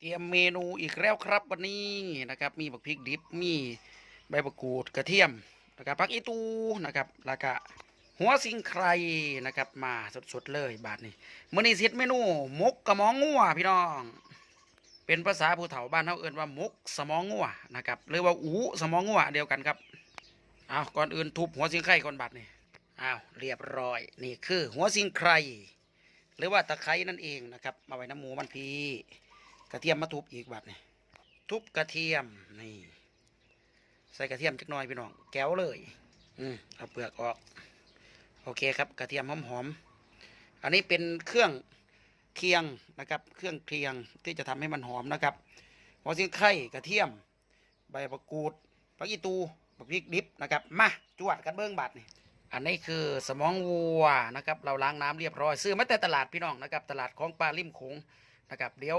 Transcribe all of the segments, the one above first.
เตรียมเมนูอีกแล้วครับวันนี้นะครับ มีบักพริกดิบมีใบมะกรูดกระเทียมนะครับผักอีตูนะครับแล้วก็หัวสิงไครนะครับมาสดๆเลยบาทนี้มื้อนี้เสร็จเมนูมกกระมองงัวพี่น้อง เป็นภาษาผู้เฒ่าบ้านเฮาเอิ้นว่ามกสมองงัวนะครับหรือว่าอูสมองงัวเดียวกันครับอ้าวก่อนอื่นทุบหัวสิงไครก่อนบาทนี้อ้าวเรียบร้อยนี่คือหัวสิงไครหรือว่าตะไคร้นั่นเองนะครับมาไว้น้ำหมูมันพี กระเทียมมาทุบอีกแบบนี้ทุบกระเทียมนี่ใส่กระเทียมจักหน่อยพี่น้องแก้วเลย อืมเอาเปลือกออก โอเคครับกระเทียมหอมๆอันนี้เป็นเครื่องเคียงนะครับ เครื่องเคียงที่จะทำให้มันหอมนะครับหัวซิงไข่กระเทียม ใบมะกรูดผักอีตูบักพริกดิบนะครับมาจวดกันเบิ้องบาดนี่อันนี้คือสมองวัวนะครับ เราล้างน้ำเรียบร้อย ซื้อมาแต่ตลาดพี่น้องนะครับ ตลาดของปลาริมโขงนะครับ เดี๋ยว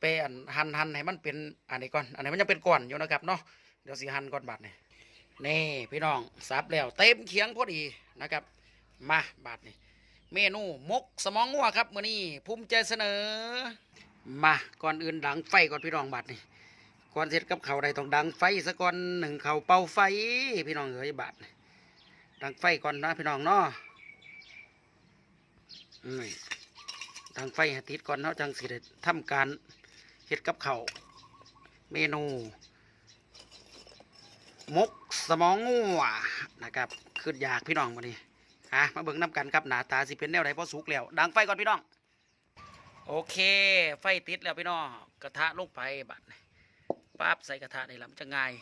ไปอันหันหันให้มันเป็นอันนี้ก่อน อันนี้มันยังเป็นก้อนอยู่นะครับเนาะ เดี๋ยวสิหันก่อนบาดนี่นี่พี่น้องสับแล้วเต็มเคียงพอดีนะครับ มาบาดนี่เมนูมกสมองวัวครับมื้อนี้ภูมิใจเสนอ มาก่อนอื่นดังไฟก่อนพี่น้องบาดนี่ก่อนเสร็จกับเขาใดต้องดังไฟซะก่อนหนึ่งเขาเป่าไฟพี่น้องเอ้ยบาดดังไฟก่อนนะพี่น้องเนาะดังไฟห้ติดก่อนเนาะจังสิได้ทำการ เฮ็ดกับเขาเมนูมกสมองงัวนะครับขึ้นอยากพี่น้องมานี่อะมาเบิ่งน้ำกันครับหนาตาสิเป็นแนวไหนพอสุกแล้ว ดังไฟก่อนพี่น้อง โอเค ไฟติดแล้วพี่น้องกระทะลงไปบัดปั๊บใส่กระทะนี่ละมันจะง่าย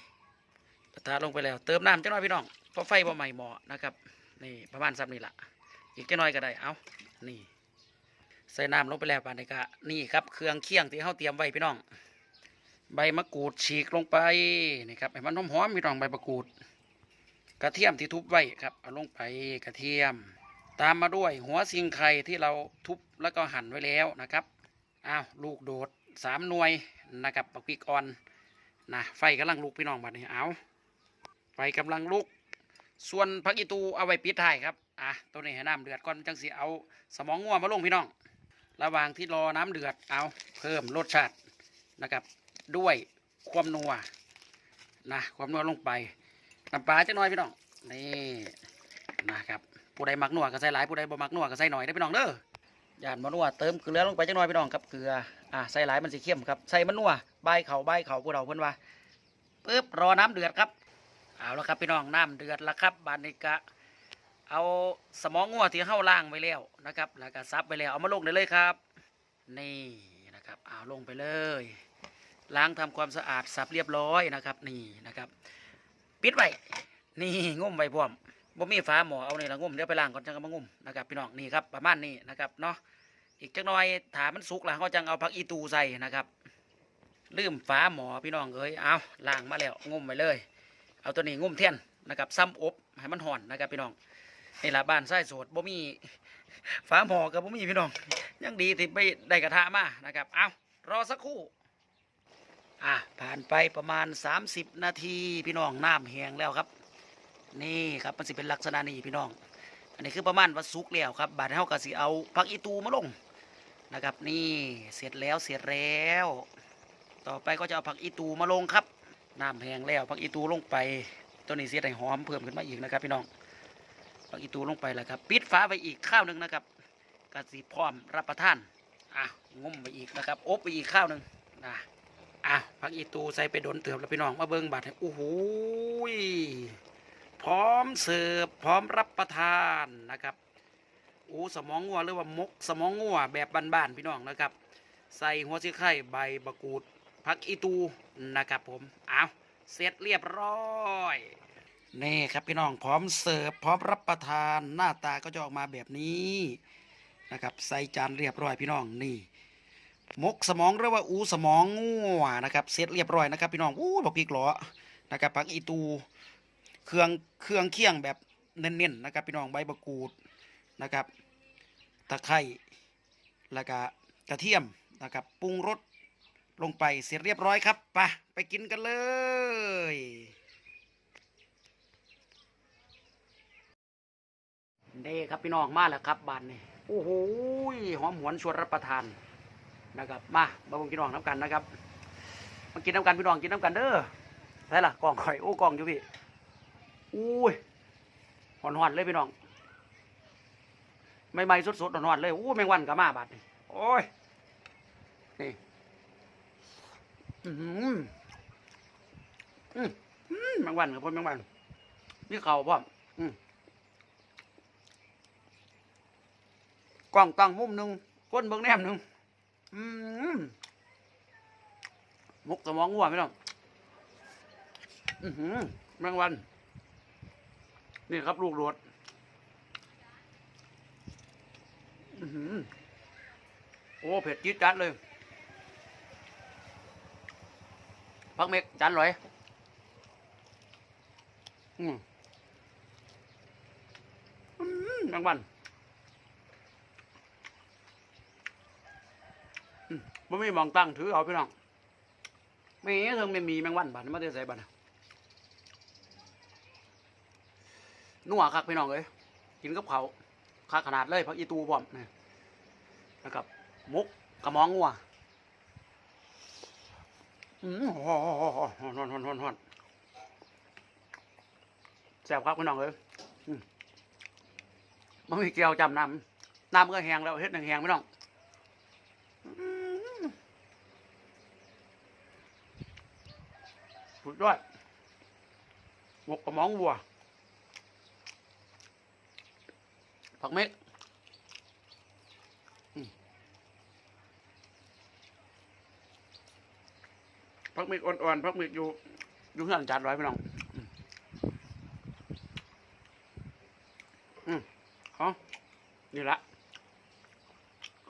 กระทะลงไปแล้ว เติมน้ำจังน้อยพี่น้องเพราะไฟบ่ใหม่เหมาะนะครับนี่ประมาณซ้ำนี่ละอีกจังน้อยก็ได้เอานี่ ใส่น้ำลงไปแล้วปานนี้ก็นี่ครับเครื่องเคียงที่เขาเตรียมไว้พี่น้อง ใบมะกรูดฉีกลงไปนี่ครับให้มันหอมๆพี่น้องใบมะกรูด กระเทียมที่ทุบไว้ครับเอาลงไปกระเทียม ตามมาด้วยหัวซิงไข่ที่เราทุบแล้วก็หั่นไว้แล้วนะครับอ้าวลูกโดดสามหน่วยนะครับปักปีกอ่อนนะไฟกำลังลุกพี่น้องบัดนี้เอาไฟกำลังลุก ส่วนผักอีตูเอาไว้ปิดท้ายครับอะตัวนี้ให้น้ำเดือดก่อนจังสิเอาสมองงัวมาลงพี่น้อง ระหว่างที่รอน้ำเดือดเอาเพิ่มรสชาตินะครับ ด้วยความนัวนะความนัวลงไปน้ำปลาจะน้อยพี่น้องนี่นะครับผู้ใดมักนัวก็ใส่หลายผู้ใดบ่มักนัวก็ใส่หน่อยได้พี่น้องเด้อย่านมะนัวเติมเกลือลงไปจังน้อยพี่น้องครับเกลืออะใส่หลายมันสิเข้มครับใส่มะนัวใบเขาใบเขาผู้เราเพิ่นว่าปึ๊บรอน้ำเดือดครับเอาและครับพี่น้องน้ำเดือดแล้วครับบาเนกะ เอาสมองงัวที่เข้าล่างไว้แล้วนะครับ แล้วก็ซับไปแล้วเอามาลงได้เลยครับ นี่นะครับเอาลงไปเลย ล้างทำความสะอาดสับเรียบร้อยนะครับ นี่นะครับ ปิดไว้นี่งุ่มไว้พร้อมบ่มีฝาหมอเอานี่ละงุ่มเดี๋ยวไปล้างก่อนจังก็มางุ่มนะครับพี่น้องนี่ครับประมาณนี้นะครับเนาะอีกจักหน่อยถามมันสุกแล้วเขาจังเอาผักอีตูใส่นะครับลืมฝาหมอพี่น้องเอ้ยเอาล้างมาแล้วงุ่มไว้เลย เอาตัวนี้งุ่มเทียนนะครับซ้ำอบให้มันห่อนนะครับพี่น้อง นี่ละบ้านไส้โสดบ่มีฝาหมอกับบ่มีพี่น้อง ยังดีที่ไปได้กระทะมานะครับ เอารอสักครู่ อะผ่านไปประมาณ 30 นาทีพี่น้องน้ำแห้งแล้วครับ นี่ครับมันสิเป็นลักษณะนี้พี่น้อง อันนี้คือประมาณว่าสุกแล้วครับบาดเฮาก็สิเอาผักอีตูมาลงนะครับนี่เสร็จแล้วเสร็จแล้ว ต่อไปก็จะเอาผักอีตูมาลงครับน้ำแห้งแล้วผักอีตูลงไปตัวนี้เสียให้หอมเพิ่มขึ้นมาอีกนะครับพี่น้อง ผักอีตูลงไปแล้วครับ ปิดฝาไปอีกข้าวหนึ่งนะครับกสิพร้อมรับประทานอะงุ่มไปอีกนะครับ อบไปอีกข้าวหนึ่งนะอะผักอีตูใส่ไปโดนเติบแล้วพี่น้องมาเบิ้งบาดให้โอ้โหพร้อมเสิร์ฟพร้อมรับประทานนะครับโอ้สมองงัวหรือว่ามกสมองงัวแบบบ้านๆพี่น้องนะครับ ใส่หัวชีไข่ใบมะกูดผักอีตูนะครับผมเอาเสร็จเรียบร้อย นี่ครับพี่น้องพร้อมเสิร์ฟพร้อมรับประทานหน้าตาก็จะออกมาแบบนี้นะครับใส่จานเรียบร้อยพี่น้องนี่มกสมองหรือว่าอูสมองงัวนะครับเสร็จเรียบร้อยนะครับ พี่น้องอู้บอกพี่กหลอนะครับผักอีตูเครื่องเครื่องเคี่ยงแบบเน้นๆนะครับ พี่น้องใบมะกรูดนะครับตะไคร้แล้วก็กระเทียมนะครับปรุงรสลงไปเสร็จเรียบร้อยครับไปไปกินกันเลย นี่ ครับพี่น้องมาแล้วครับบานนี่โอ้โหหอมหวนชวนรับประทานนะครับ มามาบุงกินน้องน้ำกันนะครับมากินน้ำกันพี่น้องกินน้ำกันเด้อใช่ล่ะกล่องข่อยโอ้กล่องอยู่พี่อุ้ยหอนๆเลยพี่น้องไม่ไม่ๆสดๆหอนๆเลยอู้แมงวันกับมาบาดนี่โอ้ยนี่อืมอืมแมงวันกับพ่นแมงวันนี่เข่าพ่ออืม กล้องตั้งมุมหนึ่งก้นเบิ้งแนมหนึ่งมุกสมองงัวไม่ต้องอือหือแมงวัน นี่ครับลูกโดดโอ้ เผ็ดจี๊ดจัดเลย พักเมกจานลอยอืมอืมแมงวัน อืมไม่มีมองตั้งถือเอาพี่น้องไม่เทิงไม่มีแมงวันบาดมาได้ใส่บาดน่ะนัวคักพี่น้องเอ้ยกินกับเขาคักขนาดเลยพักอีตูพร้อมนี่นะครับมุกกระมองงัวอืมฮอนฮอนฮอนฮอนฮอนฮอแซ่บครับพี่น้องเอ้ยมันมีเกลียวจำน้ำน้ำก็แห้งแล้วเฮ็ดหนังแห้งพี่น้องอืม สุดยอดหมกกระมองวัว ผักเม็ดผักเม็ดอ่อนๆผักเม็ดอยู่อยู่ข้างจานร้อยพี่น้อง อืมอืมเอนี่ละ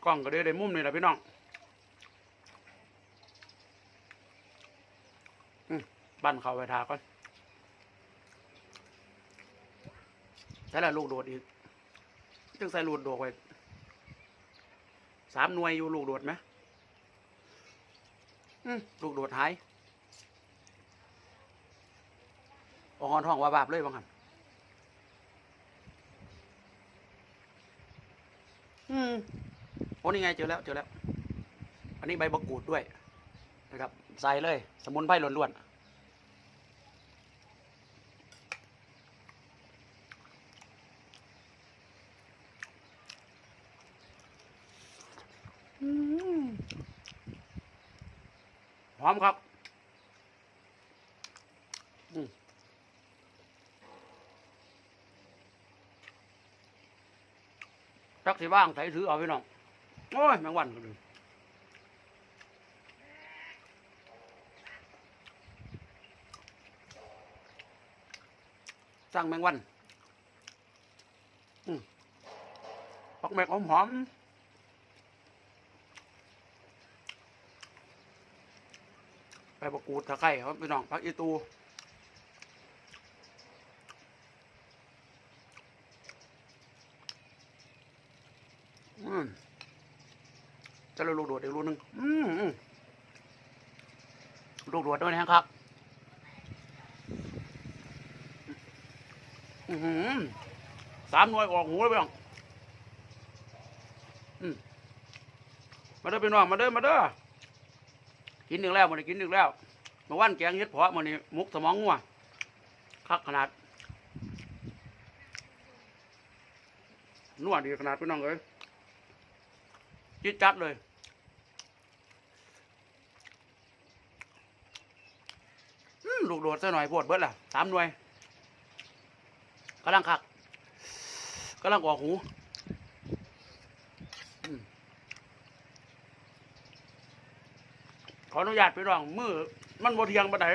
กล้องก็ได้ได้มุมนี่แหละพี่น้อง ปั้นเขาไปทาก่อนใส่ละลูกโดดอีกจึงใส่ลูกโดดไว้สามหน่วยอยู่ลูกโดดไหมอืมลูกโดดหายออกหอนท้องว่าบาบเลยบางคันอืมโอ้นี่ไงเจอแล้วเจอแล้ว อันนี้ใบมะกรูดด้วยนะครับ ใส่เลย สมุนไพรล้วนๆ อืม หอมครับจักสิบ้างใส่ถือเอาพี่น้อง โอ้ย แมงวันก็ดูสร้างแมงวันอืมปักแมกหอมหอมๆ ใบมะกรูดตะไคร้ครับพี่น้องพักอีตูอืมจะลูกโดดอีกลูกหนึ่งอืมลูกโดดด้วยนะครับอือหือสามหน่วยออกหูเลยพี่น้องอืมมาเด้อพี่น้องมาเด้อมาเด้อ กินหนึ่งแล้วมันกินหนึ่งแล้วมื่อวันแกงเฮ็ดเพาะมันนี่มุกสมองงัวคักขนาดนวดดีขนาดพี่น้องเอ้ยจิดจัดเลยลูกโดดซะหน่อยปวดเบิดล่ะสามหน่วยกำลังคักกำลังออกหู ขออนุญาตพี่น้องมือมันบ่เทียงปานใด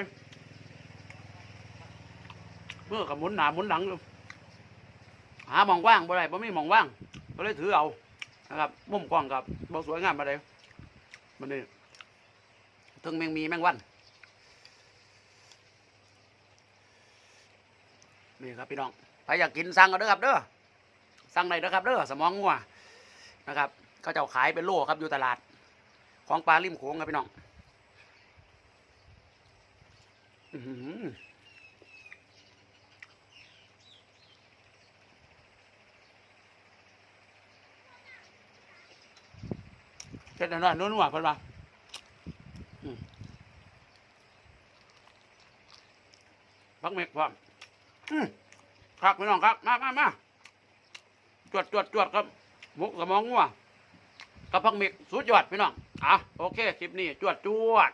มือกับหมุนหน้าหมุนหลังอยู่หาหมองว่างบ่ได้บ่มีหมองว่างก็เลยถือเอานะครับมุมกล้องกับบ่สวยงามปานใดมันนี่ถึงแมงมีแมงวันนี่ครับพี่น้องใครอยากกินสั่งก็เด้อครับเด้อสั่งได้เด้อครับเด้อสมองงัวนะครับเขาจ้าขายเป็นโลครับอยู่ตลาด ของปลาริมโขงครับพี่น้อง อื้อหือ เผ็ดหน่อยๆนัวๆเพิ่นว่าพักเมกพร้อมครับพี่น้องครับ มามามาจวดจวดจวดครับหมุกสมองงัวกับพักเมกสุดยอดพี่น้อง อะ โอเค คลิปนี้ จวดจวด